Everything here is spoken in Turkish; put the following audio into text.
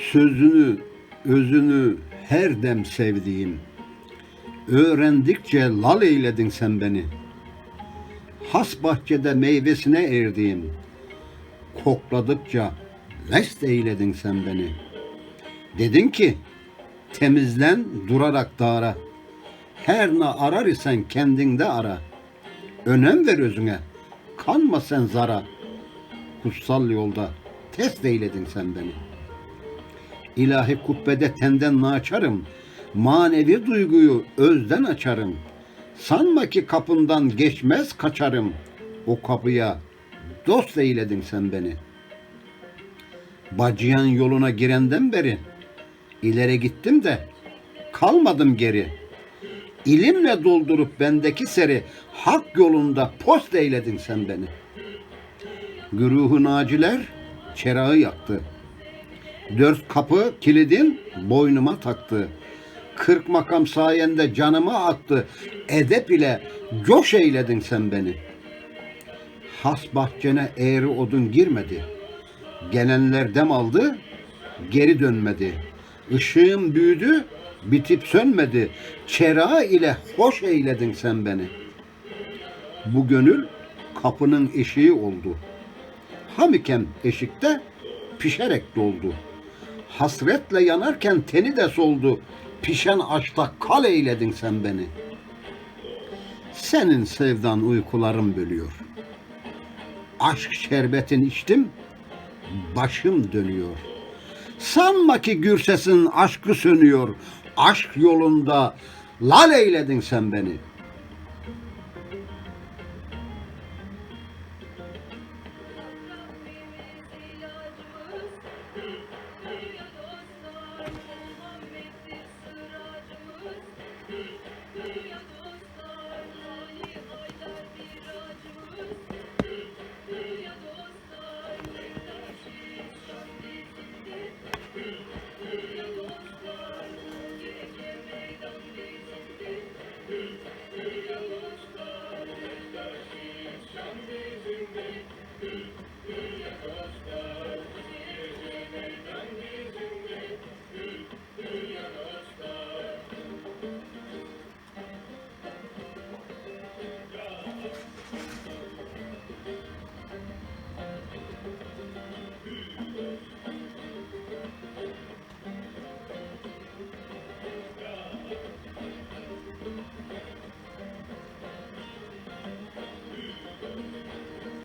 Sözünü, özünü her dem sevdiğim. Öğrendikçe lal eyledin sen beni. Has bahçede meyvesine erdiğim. Kokladıkça lest eyledin sen beni. Dedin ki temizlen durarak dağara. Her ne arar isen kendinde ara. Önem ver özüne. Kanma sen zara. Kutsal yolda test eyledin sen beni. İlahi kubbede tenden naçarım. Manevi duyguyu özden açarım. Sanma ki kapından geçmez kaçarım. O kapıya dost eyledin sen beni. Bacıyan yoluna girenden beri ileri gittim de kalmadım geri. İlimle doldurup bendeki seri hak yolunda post eyledin sen beni. Güruhu naciler çerağı yaktı. Dört kapı kilidin boynuma taktı. Kırk makam sayende canıma attı. Edep ile coş eyledin sen beni. Has bahçene eğri odun girmedi. Gelenler dem aldı, geri dönmedi. Işığım büyüdü, bitip sönmedi. Çera ile hoş eyledin sen beni. Bu gönül kapının eşiği oldu. Hamikem eşikte pişerek doldu. Hasretle yanarken teni de soldu. Pişen aşkta kal eyledin sen beni. Senin sevdan uykularım bölüyor. Aşk şerbetin içtim, başım dönüyor. Sanma ki gürsesin aşkı sönüyor. Aşk yolunda lal eyledin sen beni.''